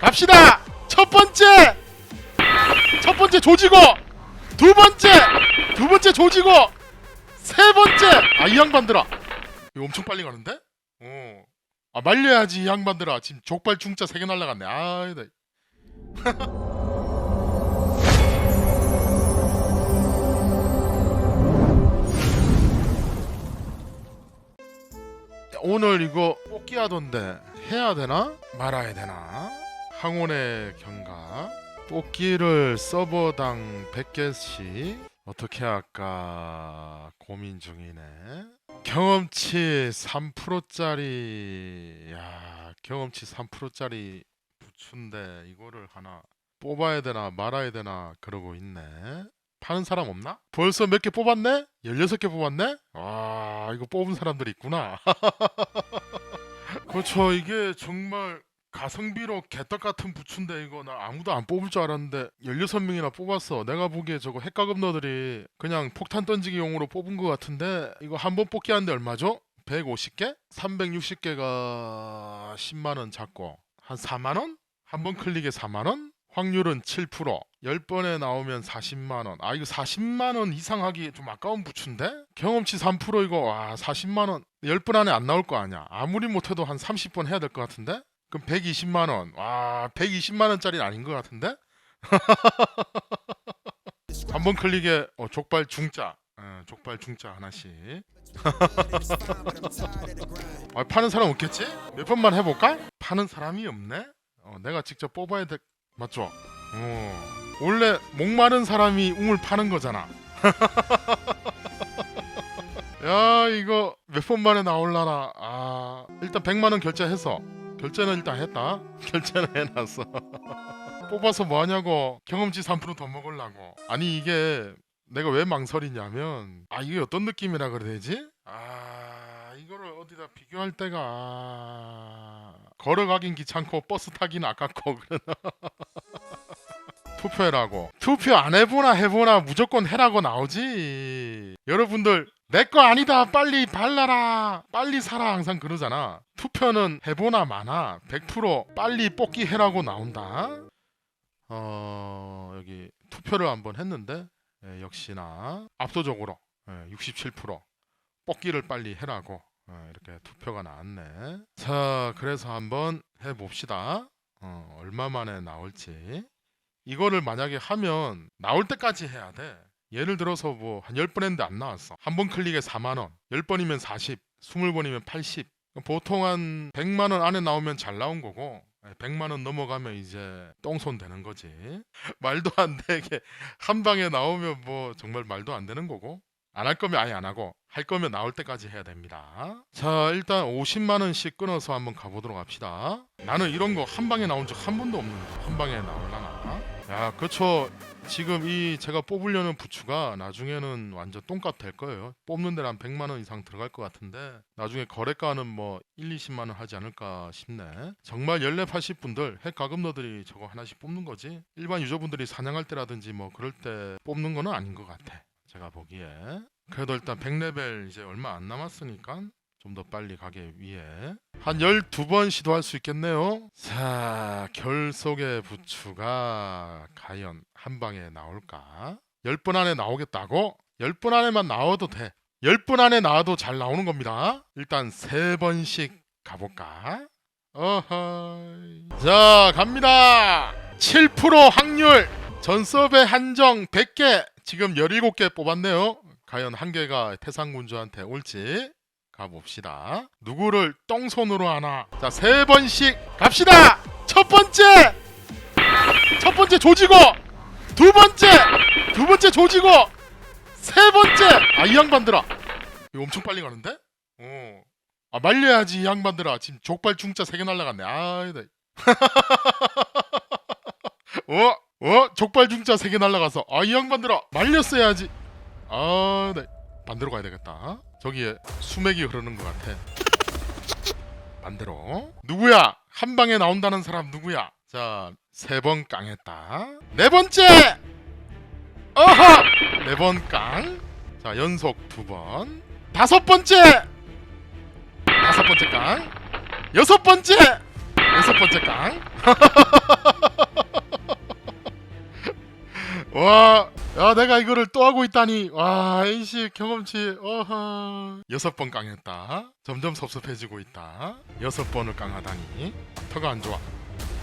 갑시다. 첫 번째. 첫 번째 조지고. 두 번째. 두 번째 조지고. 세 번째. 아 이 양반들아. 이거 엄청 빨리 가는데? 어. 아 말려야지 이 양반들아. 지금 족발 중자 세 개 날라갔네. 아이다 오늘 이거 뽑기 하던데 해야 되나? 말아야 되나 항온의 경가. 뽑기를 서버당 100개씩. 어떻게 할까 고민 중이네. 경험치 3%짜리. 야 경험치 3%짜리 부츠인데 이거를 하나 뽑아야 되나 말아야 되나 그러고 있네. 파는 사람 없나? 벌써 몇 개 뽑았네? 16개 뽑았네? 와 이거 뽑은 사람들이 있구나. 그렇죠. 이게 정말 가성비로 개떡 같은 부츠인데 이거 나 아무도 안 뽑을 줄 알았는데 16명이나 뽑았어 내가 보기에 저거 핵가금너들이 그냥 폭탄 던지기용으로 뽑은 것 같은데 이거 한 번 뽑기 하는데 얼마죠? 150개? 360개가 10만원 잡고 한 4만원? 한 번 클릭에 4만원? 확률은 7% 10번에 나오면 40만원 아 이거 40만원 이상 하기 좀 아까운 부츠인데? 경험치 3% 이거 와 40만원 10번 안에 안 나올 거 아니야 아무리 못해도 한 30번 해야 될 것 같은데? 그럼 120만 원 와 120만 원짜리는 아닌 것 같은데? 한번 클릭에 어, 족발 중짜 어, 족발 중짜 하나씩 아, 파는 사람 없겠지? 몇 번만 해볼까? 파는 사람이 없네? 어, 내가 직접 뽑아야 될 맞죠? 어. 원래 목마른 사람이 웅을 파는 거잖아. 야 이거 몇 번 만에 나올라나. 아 일단 100만 원 결제해서 결제는 일단 했다. 결제는 해놨어. 뽑아서 뭐 하냐고 경험치 3%더 먹으려고. 아니 이게 내가 왜 망설이냐면 아 이게 어떤 느낌이라 그래야 되지? 아 이거를 어디다 비교할 때가 아, 걸어가긴 귀찮고 버스 타긴 아깝고 투표해라고 투표 안 해보나 해보나 무조건 해라고 나오지 여러분들 내 거 아니다 빨리 발라라 빨리 사라 항상 그러잖아 투표는 해보나 마나 100% 빨리 뽑기 해라고 나온다 어 여기 투표를 한번 했는데 예, 역시나 압도적으로 예, 67% 뽑기를 빨리 해라고 어, 이렇게 투표가 나왔네. 자, 그래서 한번 해봅시다. 어, 얼마 만에 나올지. 이거를 만약에 하면 나올 때까지 해야 돼. 예를 들어서 뭐 한 10번 했는데 안 나왔어. 한 번 클릭에 4만 원. 10번이면 40, 20번이면 80. 보통 한 100만 원 안에 나오면 잘 나온 거고 100만 원 넘어가면 이제 똥손 되는 거지. 말도 안 되게 한 방에 나오면 뭐 정말 말도 안 되는 거고 안 할 거면 아예 안 하고 할 거면 나올 때까지 해야 됩니다. 자 일단 50만 원씩 끊어서 한번 가보도록 합시다. 나는 이런 거 한 방에 나온 적 한 번도 없는데 한 방에 나올라나? 야 그렇죠. 지금 이 제가 뽑으려는 부츠가 나중에는 완전 똥값 될 거예요. 뽑는 데는 한 100만 원 이상 들어갈 것 같은데 나중에 거래가는 뭐 1, 20만 원 하지 않을까 싶네. 정말 연랩하실 분들 핵 가금너들이 저거 하나씩 뽑는 거지. 일반 유저분들이 사냥할 때라든지 뭐 그럴 때 뽑는 거는 아닌 것 같아. 제가 보기에 그래도 일단 100레벨 이제 얼마 안 남았으니까 좀 더 빨리 가기 위해 한 12번 시도할 수 있겠네요. 자, 결속의 부추가 과연 한 방에 나올까? 10번 안에 나오겠다고? 10번 안에만 나와도 돼. 10번 안에 나와도 잘 나오는 겁니다. 일단 3번씩 가볼까? 어허이. 자, 갑니다. 7% 확률. 전섭의 한정 100개. 지금 17개 뽑았네요. 과연 한 개가 태상군주한테 올지 가봅시다. 누구를 똥손으로 하나? 자, 세 번씩 갑시다. 첫 번째, 첫 번째 조지고, 두 번째, 두 번째 조지고, 세 번째. 아, 이 양반들아, 이거 엄청 빨리 가는데? 어. 아, 말려야지 이 양반들아. 지금 족발 중자 세 개 날라갔네. 아이다. 어? 어? 족발 중자 세 개 날라가서 아 이 양반들아 말렸어야지. 아, 네. 반대로 가야 되겠다. 저기에 수맥이 흐르는 것 같아. 반대로. 누구야? 한 방에 나온다는 사람 누구야? 자, 세 번 깡했다. 네 번째! 어허! 네 번 깡. 자, 연속 두 번. 다섯 번째! 다섯 번째 깡. 여섯 번째! 여섯 번째 깡. 와, 야 내가 이거를 또 하고 있다니. 와, NC 경험치 어허. 여섯 번 깡했다. 점점 섭섭해지고 있다. 여섯 번을 깡하다니. 터가 안 좋아.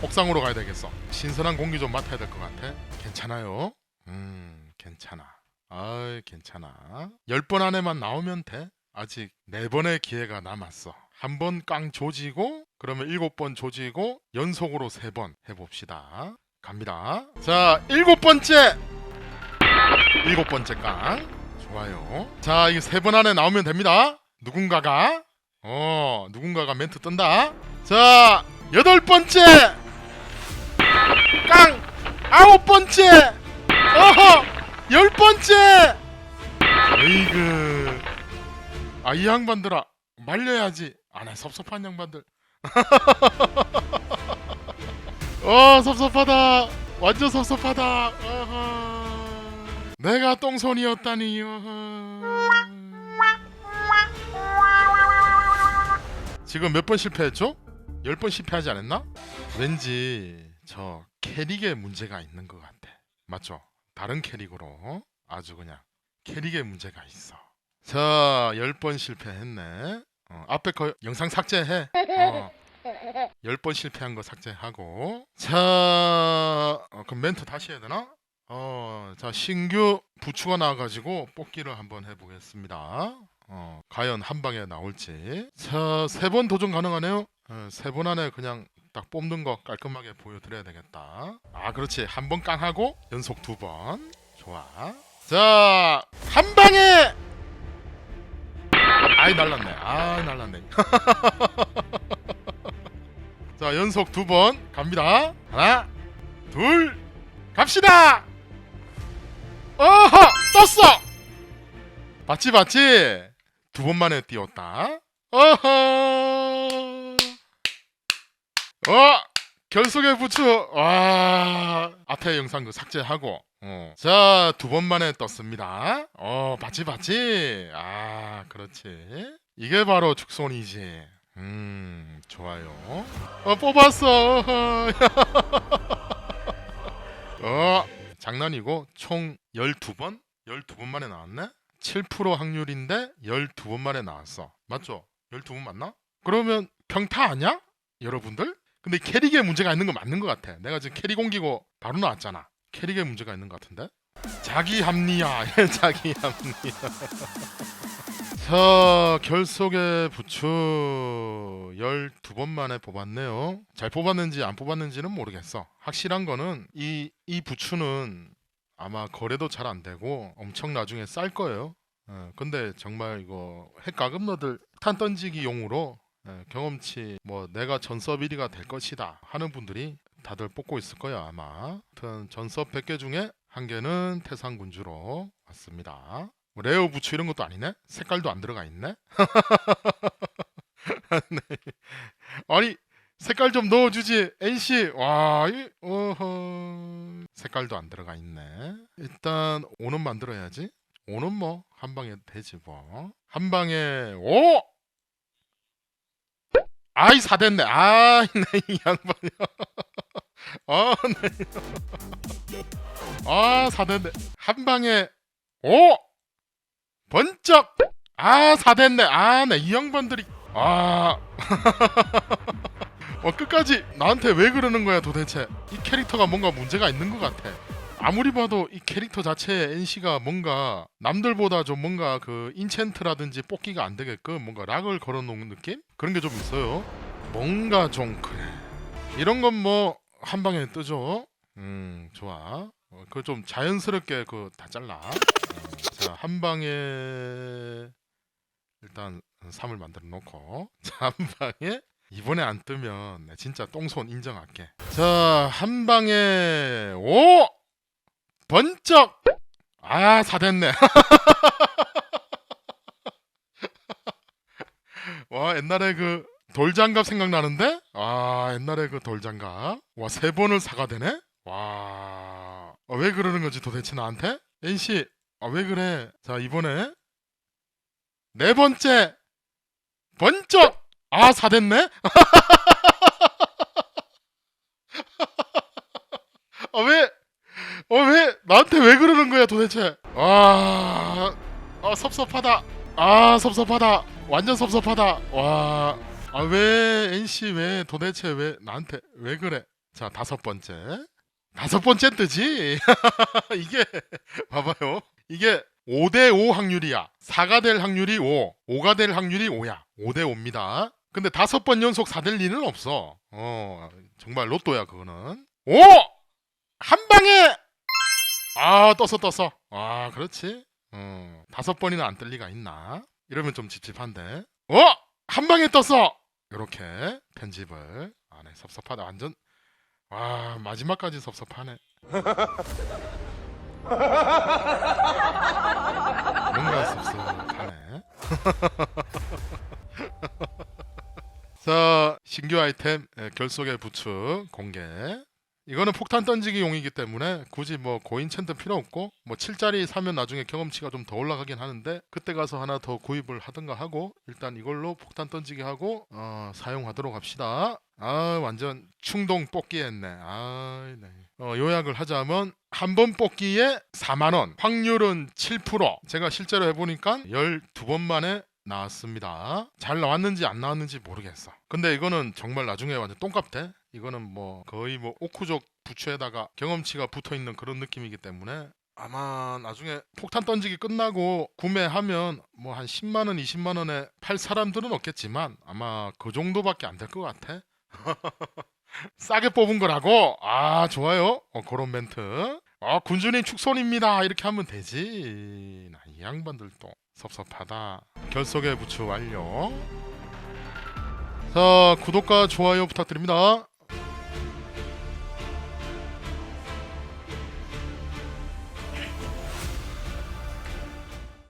옥상으로 가야 되겠어. 신선한 공기 좀 맡아야 될 것 같아. 괜찮아요? 음, 괜찮아. 아, 괜찮아. 열 번 안에만 나오면 돼. 아직 네 번의 기회가 남았어. 한 번 깡 조지고 그러면 일곱 번 조지고 연속으로 세 번 해봅시다. 갑니다. 자, 일곱 번째. 일곱 번째 깡. 좋아요. 자, 이게 세번 안에 나오면 됩니다. 누군가가 어, 누군가가 멘트 뜬다. 자, 여덟 번째. 깡. 아홉 번째. 어허. 열 번째. 에이그. 아, 이 양반들아. 말려야지. 아, 나 섭섭한 양반들. 어, 섭섭하다. 완전 섭섭하다. 어허. 내가 똥손이었다니. 어허. 지금 몇 번 실패했죠? 열 번 실패하지 않았나? 왠지 저 캐릭에 문제가 있는 것 같아. 맞죠? 다른 캐릭으로 아주 그냥 캐릭에 문제가 있어. 자, 열 번 실패했네. 어, 앞에 거 영상 삭제해. 어. 열번 실패한 거 삭제하고. 자, 어, 그럼 멘트 다시 해야 되나? 어, 자 신규 부추가 나와가지고 뽑기를 한번 해보겠습니다. 어, 과연 한 방에 나올지. 자, 세번 도전 가능하네요. 어, 세번 안에 그냥 딱 뽑는 거 깔끔하게 보여드려야 되겠다. 아, 그렇지. 한 번 깡하고 연속 두 번. 좋아. 자, 한 방에. 아이 날랐네. 아, 날랐네. 자, 연속 두 번 갑니다. 하나, 둘, 갑시다. 어허, 떴어. 맞지, 맞지. 두 번 만에 띄웠다. 어허. 어, 결속의 부추. 와, 앞에 영상 그 삭제하고. 어. 자, 두 번 만에 떴습니다. 어, 봤지, 봤지. 아, 그렇지. 이게 바로 축손이지. 음, 좋아요. 어, 뽑았어. 어, 장난이고 총 12번? 12번 만에 나왔네? 7% 확률인데 12번 만에 나왔어. 맞죠? 12번 맞나? 그러면 평타 아니야? 여러분들? 근데 캐릭에 문제가 있는 거 맞는 것 같아. 내가 지금 캐릭 옮기고 바로 나왔잖아. 캐릭에 문제가 있는 것 같은데? 자기 합리화. 자기 합리화. 자, 결속의 부추 12번 만에 뽑았네요. 잘 뽑았는지 안 뽑았는지는 모르겠어. 확실한 거는 이, 이 부추는 아마 거래도 잘 안 되고 엄청 나중에 쌀 거예요. 어, 근데 정말 이거 핵가금러들 탄 던지기 용으로 예, 경험치 뭐 내가 전섭 1위가 될 것이다 하는 분들이 다들 뽑고 있을 거예요 아마. 전섭 100개 중에 한 개는 태상군주로 왔습니다. 뭐 레어 부츠 이런 것도 아니네? 색깔도 안 들어가 있네? 네. 아니 색깔 좀 넣어주지 NC 와 이, 어허. 색깔도 안 들어가 있네. 일단 5는 만들어야지. 5는 뭐 한 방에 되지 뭐 한 방에 오! 아이 사됐네. 아이 네이 양반이 아네 아 사됐네. 한 방에 오 번쩍. 아 사됐네. 아네 이 양반들이. 아. 어, 끝까지 나한테 왜 그러는 거야 도대체? 이 캐릭터가 뭔가 문제가 있는 것 같아. 아무리 봐도 이 캐릭터 자체의 NC가 뭔가 남들보다 좀 뭔가 그 인챈트라든지 뽑기가 안 되게끔 뭔가 락을 걸어놓은 느낌? 그런 게 좀 있어요. 뭔가 좀 그래. 이런 건 뭐 한 방에 뜨죠. 음 좋아. 어, 그거 좀 자연스럽게 그 다 잘라. 음, 자 한 방에 일단 3을 만들어 놓고 자, 한 방에 이번에 안 뜨면 내 진짜 똥손 인정할게. 자, 한 방에 오 번쩍 아 사 됐네. 와 옛날에 그 돌장갑 생각나는데? 아 옛날에 그 돌장갑 와 세 번을 사가 되네? 와 어, 왜 그러는 거지 도대체 나한테? NC 아 왜 그래? 자 이번에 네 번째 번쩍 아 사 됐네? 아 왜? 어 왜? 나한테 왜 그러는 거야 도대체? 아, 아 섭섭하다. 아 섭섭하다. 완전 섭섭하다. 와, 아 왜 NC 왜 도대체 왜 나한테 왜 그래? 자 다섯 번째, 다섯 번째 뜨지. 이게 봐봐요. 이게 5대 5 확률이야. 4가 될 확률이 5, 5가 될 확률이 5야. 5대 5입니다. 근데 다섯 번 연속 4될 리는 없어. 어, 정말 로또야 그거는. 오! 한 방에 아 떴어 떴어. 아 그렇지. 어, 다섯 번이나 안 뜰 리가 있나? 이러면 좀 찝찝한데. 어! 한 방에 떴어. 이렇게 편집을 안 해 섭섭하다 완전. 와 마지막까지 섭섭하네. 뭔가 섭섭하네. 자 신규 아이템 예, 결속의 부츠 공개. 이거는 폭탄 던지기 용이기 때문에 굳이 뭐 고인 챈트 필요 없고 뭐 7짜리 사면 나중에 경험치가 좀 더 올라가긴 하는데 그때 가서 하나 더 구입을 하든가 하고 일단 이걸로 폭탄 던지기 하고 어, 사용하도록 합시다. 아 완전 충동 뽑기 했네. 아 네. 어, 요약을 하자면 한 번 뽑기에 4만 원, 확률은 7%. 제가 실제로 해보니까 12번 만에 나왔습니다. 잘 나왔는지 안 나왔는지 모르겠어. 근데 이거는 정말 나중에 완전 똥값대. 이거는 뭐 거의 뭐 오쿠족 부츠에다가 경험치가 붙어 있는 그런 느낌이기 때문에 아마 나중에 폭탄 던지기 끝나고 구매하면 뭐 한 10만 원, 20만 원에 팔 사람들은 없겠지만 아마 그 정도밖에 안 될 것 같아. 싸게 뽑은 거라고? 아 좋아요. 어, 그런 멘트. 아 군주님 축손입니다. 이렇게 하면 되지. 나 이 양반들 또 섭섭하다. 결속의 부츠 완료. 자 구독과 좋아요 부탁드립니다.